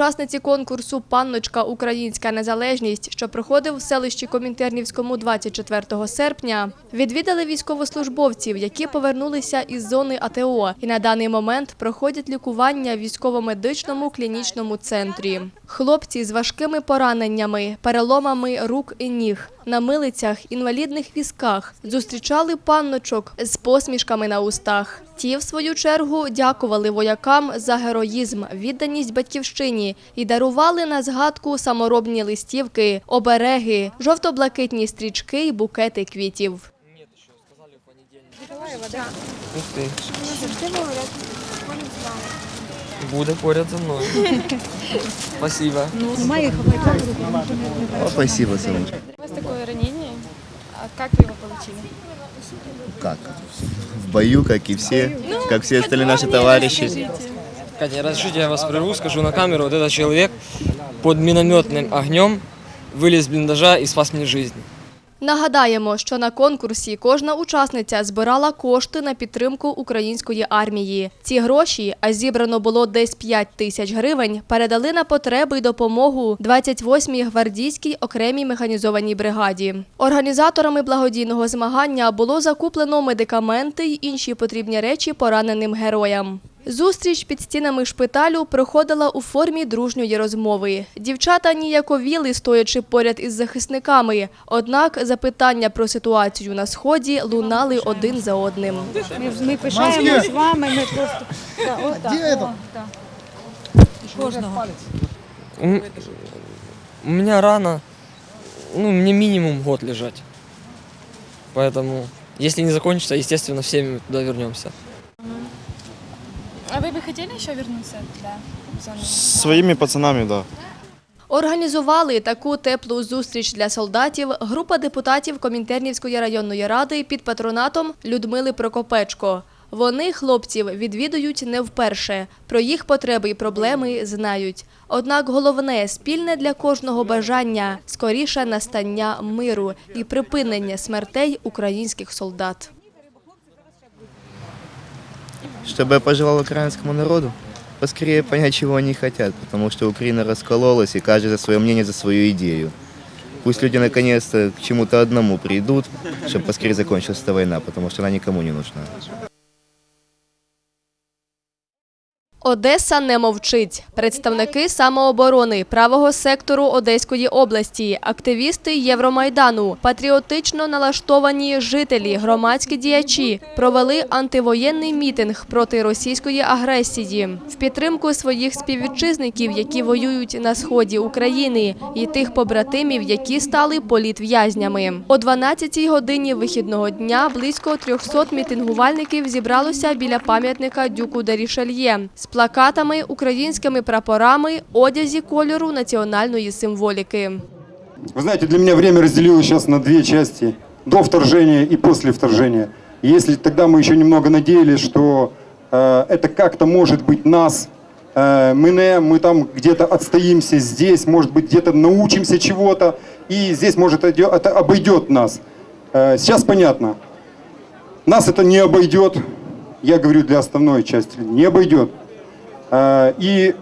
учасниці конкурсу Панночка Українська незалежність, що проходив в селищі Комінтернівському 24 серпня, відвідали військовослужбовців, які повернулися із зони АТО і на даний момент проходять лікування в військово-медичному клінічному центрі. Хлопці з важкими пораненнями, переломами рук і ніг, на милицях, інвалідних візках зустрічали панночок з посмішками на устах. Ті, в свою чергу, дякували воякам за героїзм, відданість батьківщині і дарували на згадку саморобні листівки, обереги, жовто-блакитні стрічки й букети квітів. Ух ти. Буде поряд зі мною. Спасибо. О, спасибо, сынок. У вас такое ранение. А как вы его получили? Как? В бою, как и все, как все остальные наши товарищи. Катя, разрешите я вас прерву, скажу на камеру. Вот этот человек под минометным огнем вылез из блиндажа и спас мне жизнь. Нагадаємо, що на конкурсі кожна учасниця збирала кошти на підтримку української армії. Ці гроші, а зібрано було десь 5 тисяч гривень, передали на потреби й допомогу 28-й гвардійській окремій механізованій бригаді. Організаторами благодійного змагання було закуплено медикаменти й інші потрібні речі пораненим героям. Зустріч під стінами шпиталю проходила у формі дружньої розмови. Дівчата ніяковіли, стоячи поряд із захисниками. Однак запитання про ситуацію на сході лунали один за одним. Ми, ми пишаємось вами, ми просто да, отак, о, так. Кожного. У, м- у меня рана, ну, мне минимум год лежать. Поэтому, если не закончится, естественно, всеми туда вернемся. А вы бы хотели еще вернуться туда, в зону? Своими пацанами, да. Організували таку теплу зустріч для солдатів група депутатів Комінтернівської районної ради під патронатом Людмили Прокопечко. Вони хлопців відвідують не вперше. Про їх потреби і проблеми знають. Однак головне спільне для кожного бажання скоріше настання миру і припинення смертей українських солдат Чтобы я пожелал украинскому народу поскорее понять, чего они хотят, потому что Украина раскололась, и каждый за свое мнение, за свою идею. Пусть люди наконец-то к чему-то одному придут, чтобы поскорее закончилась эта война, потому что она никому не нужна. Одеса не мовчить. Представники самооборони, правого сектору Одеської області, активісти Євромайдану, патріотично налаштовані жителі, громадські діячі провели антивоєнний мітинг проти російської агресії в підтримку своїх співвітчизників, які воюють на сході України, і тих побратимів, які стали політв'язнями. О 12-й годині вихідного дня близько 300 мітингувальників зібралося біля пам'ятника Дюку де Рішельє з плакатами, українськими прапорами, одязі кольору національної символіки. Вы знаете, для меня время разделилось сейчас на две части. До вторжения и после вторжения. И Если тогда мы еще немного надеялись, что э, это как-то может быть нас, э, мы, не, мы там где-то отстоимся здесь, может быть где-то научимся чего-то, и здесь может это, это обойдет нас. Э, сейчас понятно, нас это не обойдет, я говорю для основной части, не обойдет. Э, и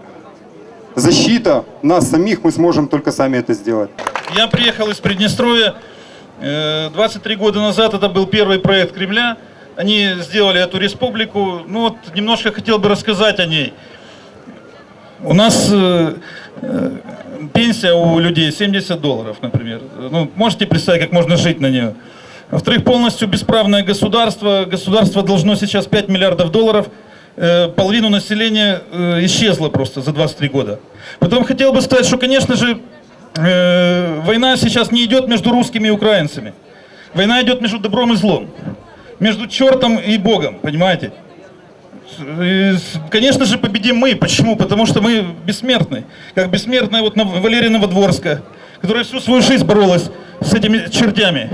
защита нас самих мы сможем только сами это сделать. Я приехал из Приднестровья. Э, 23 года назад это был первый проект Кремля. Они сделали эту республику. Ну вот немножко хотел бы рассказать о ней. У нас э, э, пенсия у людей 70 долларов, например. Ну, можете представить, как можно жить на нее? Во-вторых, полностью бесправное государство. Государство должно сейчас 5 миллиардов долларов. Э, Половину населения э, исчезло просто за 23 года. Потом хотел бы сказать, что, конечно же, э, война сейчас не идет между русскими и украинцами. Война идет между добром и злом. Между чертом и Богом, понимаете? Конечно же, победим мы. Почему? Потому что мы бессмертны. Как бессмертная вот Валерия Новодворская, которая всю свою жизнь боролась с этими чертями.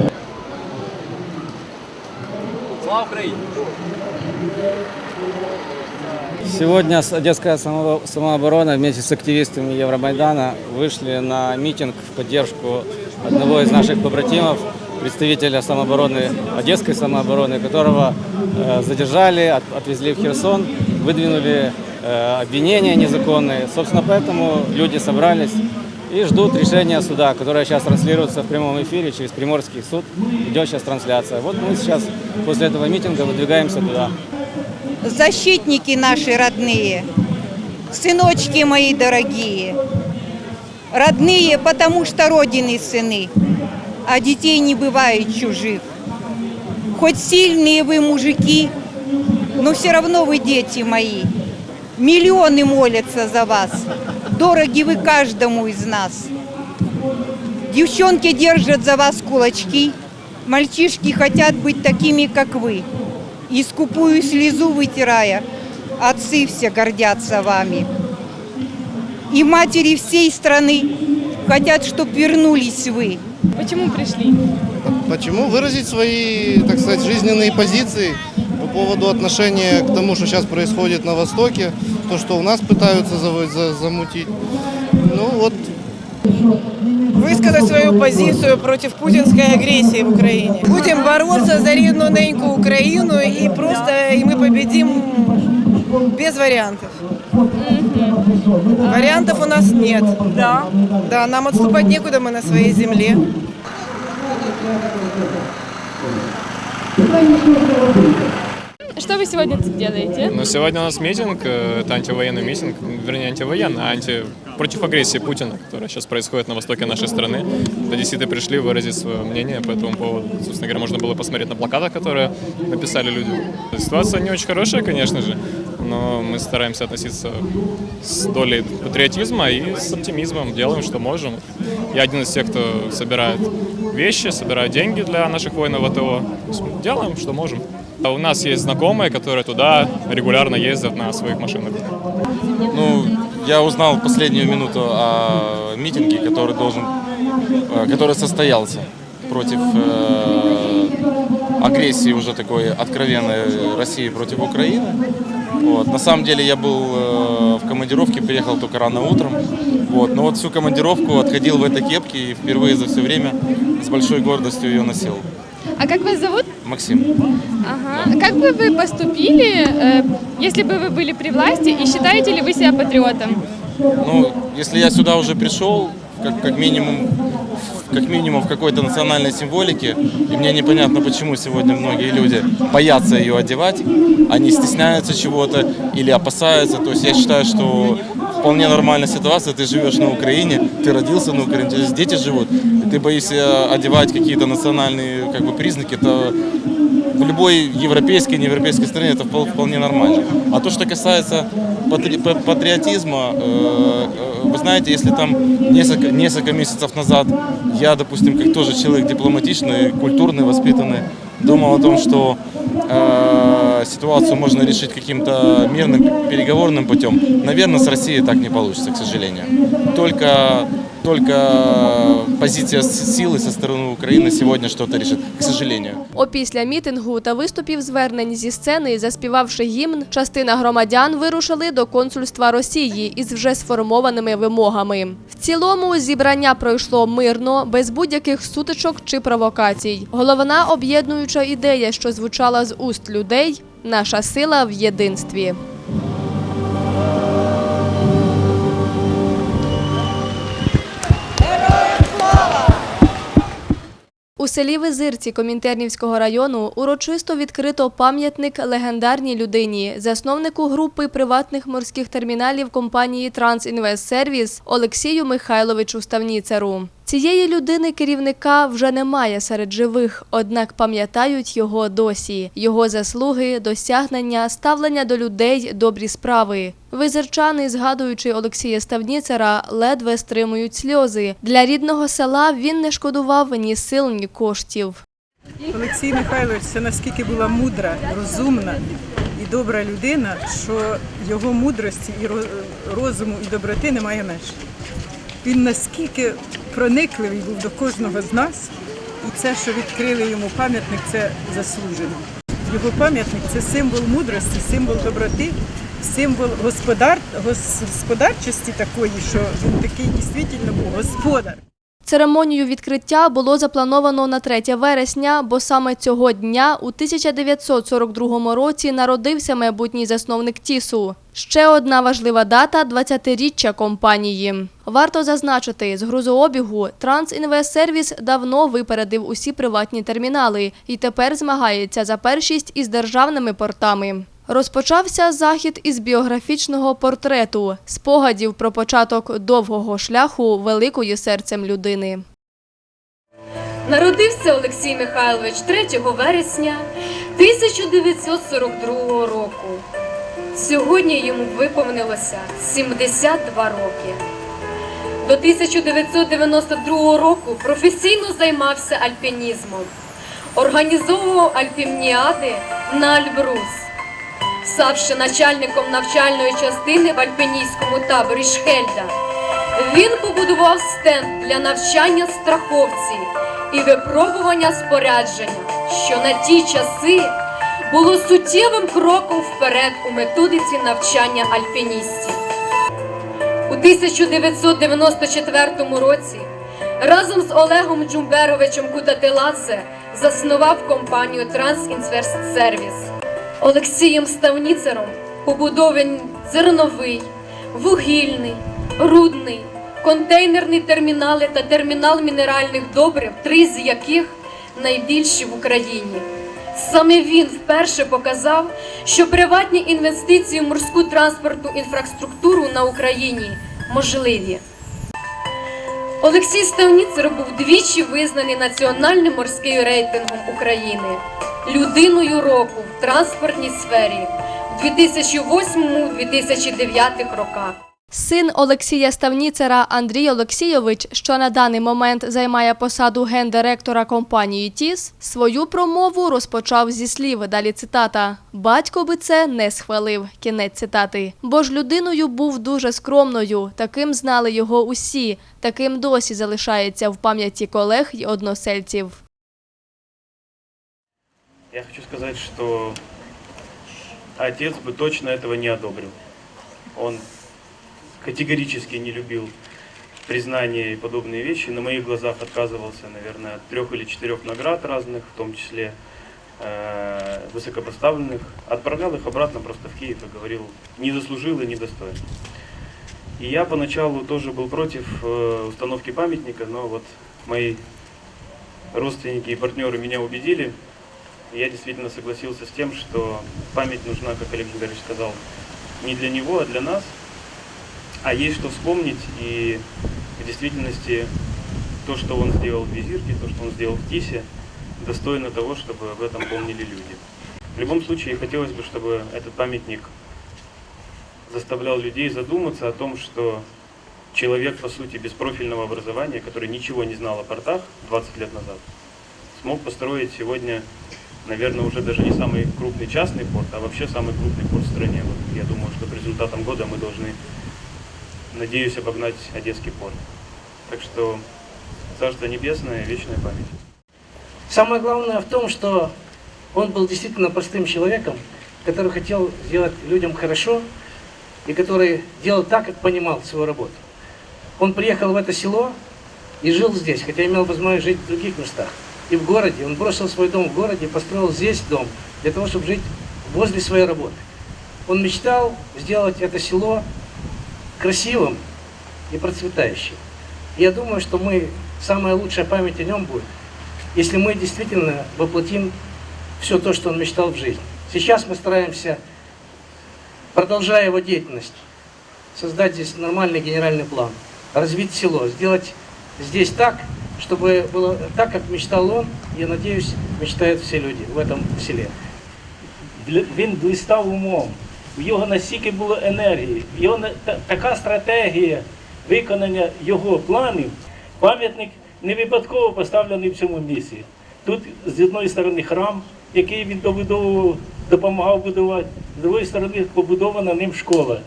Сегодня Одесская само- самооборона вместе с активистами Евромайдана вышли на митинг в поддержку одного из наших побратимов, представителя самообороны, Одесской самообороны, которого э, задержали, от- отвезли в Херсон, выдвинули э, обвинения незаконные. Собственно, поэтому люди собрались и ждут решения суда, которое сейчас транслируется в прямом эфире через Приморский суд. Идет сейчас трансляция. Вот мы сейчас после этого митинга выдвигаемся туда. Защитники наши родные, сыночки мои дорогие, родные, потому что родины сыны, а детей не бывает чужих. Хоть сильные вы мужики, но все равно вы дети мои. Миллионы молятся за вас, дороги вы каждому из нас. Девчонки держат за вас кулачки, мальчишки хотят быть такими, как вы. И скупую слезу вытирая, отцы все гордятся вами. И матери всей страны хотят, чтоб вернулись вы. Почему пришли? Почему? Выразить свои, так сказать, жизненные позиции по поводу отношения к тому, что сейчас происходит на Востоке, то, что у нас пытаются замутить. Ну вот, высказать свою позицию против путинской агрессии в Украине. Будем бороться за рідну неньку Украину и просто и мы победим без вариантов. Вариантов у нас нет. Да. Да, нам отступать некуда, мы на своей земле. Что вы сегодня тут делаете? Но сегодня у нас митинг, э, это антивоенный митинг, вернее антивоенный, а анти... против агрессии Путина, которая сейчас происходит на востоке нашей страны. Одесситы пришли выразить свое мнение по этому поводу. Собственно говоря, можно было посмотреть на плакатах, которые написали люди. Ситуация не очень хорошая, конечно же, но мы стараемся относиться с долей патриотизма и с оптимизмом, делаем, что можем. Я один из тех, кто собирает вещи, собирает деньги для наших воинов АТО. То есть Делаем, что можем. А У нас есть знакомые, которые туда регулярно ездят на своих машинах. Ну, я узнал последнюю минуту о митинге, который должен, э, который состоялся против э, агрессии уже такой откровенной России против Украины. Вот. На самом деле я был э, в командировке, приехал только рано утром. Вот. Но вот всю командировку отходил в этой кепке и впервые за все время с большой гордостью ее носил. А как вас зовут? Максим. Ага. Как бы вы поступили, э, если бы вы были при власти, и считаете ли вы себя патриотом? Ну, если я сюда уже пришел, как, как минимум, как минимум в какой-то национальной символике, и мне непонятно, почему сегодня многие люди боятся ее одевать, они стесняются чего-то или опасаются. То есть я считаю, что вполне нормальная ситуация, ты живешь на Украине, ты родился на Украине, здесь дети живут, ты боишься одевать какие-то национальные как бы, признаки, это в любой европейской, неевропейской стране это впол- вполне нормально. А то, что касается патри- па- патриотизма, э, э, вы знаете, если там несколько, несколько месяцев назад я, допустим, как тоже человек дипломатичный, культурный, воспитанный, думал о том, что э, ситуацию можно решить каким-то мирным переговорным путем, наверное, с Россией так не получится, к сожалению. Только, только позиция с- силы со стороны Украины сегодня что-то решит, к сожалению. Опісля мітингу та виступів звернень зі сцени, заспівавши гімн, частина громадян вирушили до консульства Росії із вже сформованими вимогами. В цілому зібрання пройшло мирно, без будь-яких сутичок чи провокацій. Головна об'єднуюча ідея, що звучала з уст людей наша сила в єдинстві. У селі Визирці Комінтернівського району урочисто відкрито пам'ятник легендарній людині, засновнику групи приватних морських терміналів компанії Трансінвестсервіс Олексію Михайловичу Ставніцеру. Цієї людини керівника вже немає серед живих, однак пам'ятають його досі. Його заслуги, досягнення, ставлення до людей, добрі справи. Визирчани, згадуючи Олексія Ставніцера, ледве стримують сльози. Для рідного села він не шкодував ні сил, ні коштів. Олексій Михайлович це наскільки була мудра, розумна і добра людина, що його мудрості і розуму і доброти немає меж. Він наскільки проникливий був до кожного з нас, і це, що відкрили йому пам'ятник, це заслужено. Його пам'ятник це символ мудрості, символ доброти, символ господар, господарчості такої, що він такий дійсно був господар. Церемонію відкриття було заплановано на 3 вересня, бо саме цього дня у 1942 році народився майбутній засновник ТІСу. Ще одна важлива дата – 20-річчя компанії. Варто зазначити, з грузообігу Трансінвестсервіс давно випередив усі приватні термінали і тепер змагається за першість із державними портами. Розпочався захід із біографічного портрету, спогадів про початок довгого шляху великою серцем людини. Народився Олексій Михайлович 3 вересня 1942 року. Сьогодні йому виповнилося 72 роки. До 1992 року професійно займався альпінізмом, організовував альпімніади на Альбрус. Ставши начальником навчальної частини в альпіністському таборі Шхельда, він побудував стенд для навчання страховці і випробування спорядження, що на ті часи було суттєвим кроком вперед у методиці навчання альпіністів. У 1994 році разом з Олегом Джумберовичем Кутателадзе заснував компанію Трансінвестсервіс. Олексієм Ставніцером побудовані зерновий, вугільний, рудний, контейнерні термінали та термінал мінеральних добрив, три з яких найбільші в Україні. Саме він вперше показав, що приватні інвестиції в морську транспортну інфраструктуру на Україні можливі. Олексій Ставніцер був двічі визнаний національним морським рейтингом України людиною року в транспортній сфері в 2008-2009 роках. Син Олексія Ставніцера Андрій Олексійович, що на даний момент займає посаду гендиректора компанії ТІС, свою промову розпочав зі слів. Далі цитата: Батько би це не схвалив. Кінець цитати. Бо ж людиною був дуже скромною. Таким знали його усі. Таким досі залишається в пам'яті колег й односельців. Я хочу сказать, что отец бы точно этого не одобрил. Он категорически не любил признания и подобные вещи. На моих глазах отказывался, наверное, от трех или четырех наград разных, в том числе э, высокопоставленных. Отправлял их обратно просто в Киев и говорил, не заслужил и недостоин. И я поначалу тоже был против э, установки памятника, но вот мои родственники и партнеры меня убедили. Я действительно согласился с тем, что память нужна, как Олег Жигарович сказал, не для него, а для нас. А есть что вспомнить, и в действительности то, что он сделал в Визирке, то, что он сделал в ТИСе, достойно того, чтобы об этом помнили люди. В любом случае, хотелось бы, чтобы этот памятник заставлял людей задуматься о том, что человек, по сути, без профильного образования, который ничего не знал о портах 20 лет назад, смог построить сегодня, наверное, уже даже не самый крупный частный порт, а вообще самый крупный порт в стране. Вот я думаю, что к результатам года мы должны, надеюсь, обогнать Одесский порт. Так что Царство Небесное, вечная память. Самое главное в том, что он был действительно простым человеком, который хотел сделать людям хорошо и который делал так, как понимал свою работу. Он приехал в это село и жил здесь, хотя имел возможность жить в других местах. И в городе. Он бросил свой дом в городе, построил здесь дом, для того, чтобы жить возле своей работы. Он мечтал сделать это село красивым и процветающим. И я думаю, что мы, самая лучшая память о нем будет, если мы действительно воплотим все то, что он мечтал в жизни. Сейчас мы стараемся, продолжая его деятельность, создать здесь нормальный генеральный план, развить село, сделать здесь так, чтобы было так, как мечтал он, я надеюсь, мечтают все люди в этом селе. Для- він блистав умом. В його настільки було енергії, в його на- та- така стратегія виконання його планів. Пам'ятник не випадково поставлений в цьому місці. Тут з одної сторони храм, який він добудовував, допомагав будувати, з другої сторони побудована ним школа.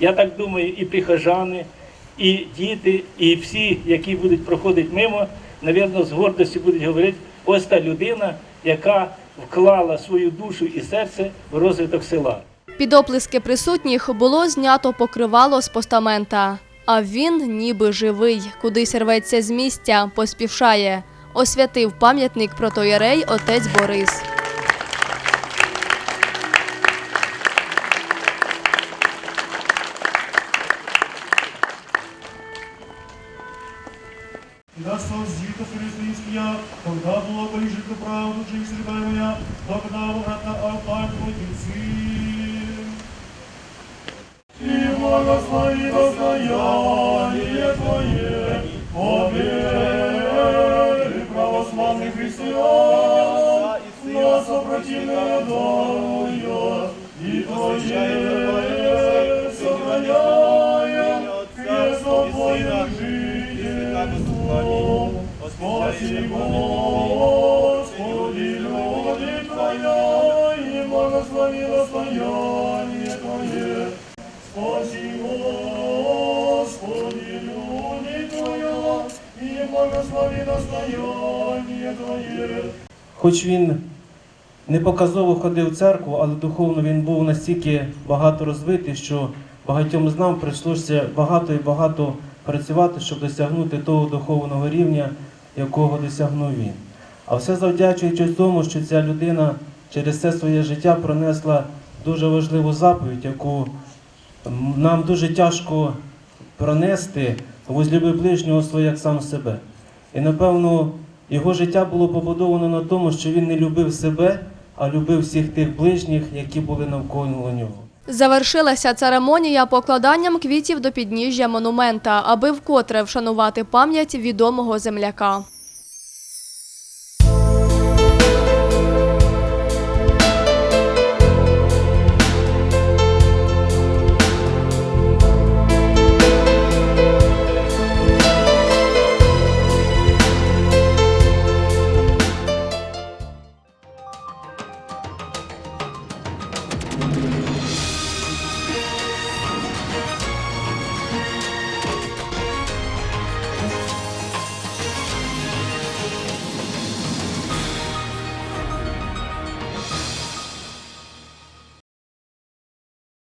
Я так думаю, і прихожани, і діти, і всі, які будуть проходити мимо, навірно, з гордістю будуть говорити, ось та людина, яка вклала свою душу і серце в розвиток села. Під оплески присутніх було знято покривало з постамента. А він ніби живий, кудись рветься з місця, поспішає. Освятив пам'ятник протоєрей отець Борис. И настал звитов филистимския, когда была ближе к правду, жизнь святая моя, тогда обратно алтарь твой сын. И благослови достояние Твое, о вере православных христиан, нас опротивное даруя, и Твое сохраняем, крестом Твоим жительством. Спаси, Господи, люди Твоя, и благослови достояние Твое. Спаси, Господи, люди Твоя, и благослови достояние Твое. Хоч він не показово ходив в церкву, але духовно він був настільки багато розвитий, що багатьом з нам прийшлося багато і багато працювати, щоб досягнути того духовного рівня, якого досягнув він. А все завдячуючи тому, що ця людина через все своє життя пронесла дуже важливу заповідь, яку нам дуже тяжко пронести возлюби ближнього свого як сам себе. І напевно його життя було побудовано на тому, що він не любив себе, а любив всіх тих ближніх, які були навколо нього. Завершилася церемонія покладанням квітів до підніжжя монумента, аби вкотре вшанувати пам'ять відомого земляка.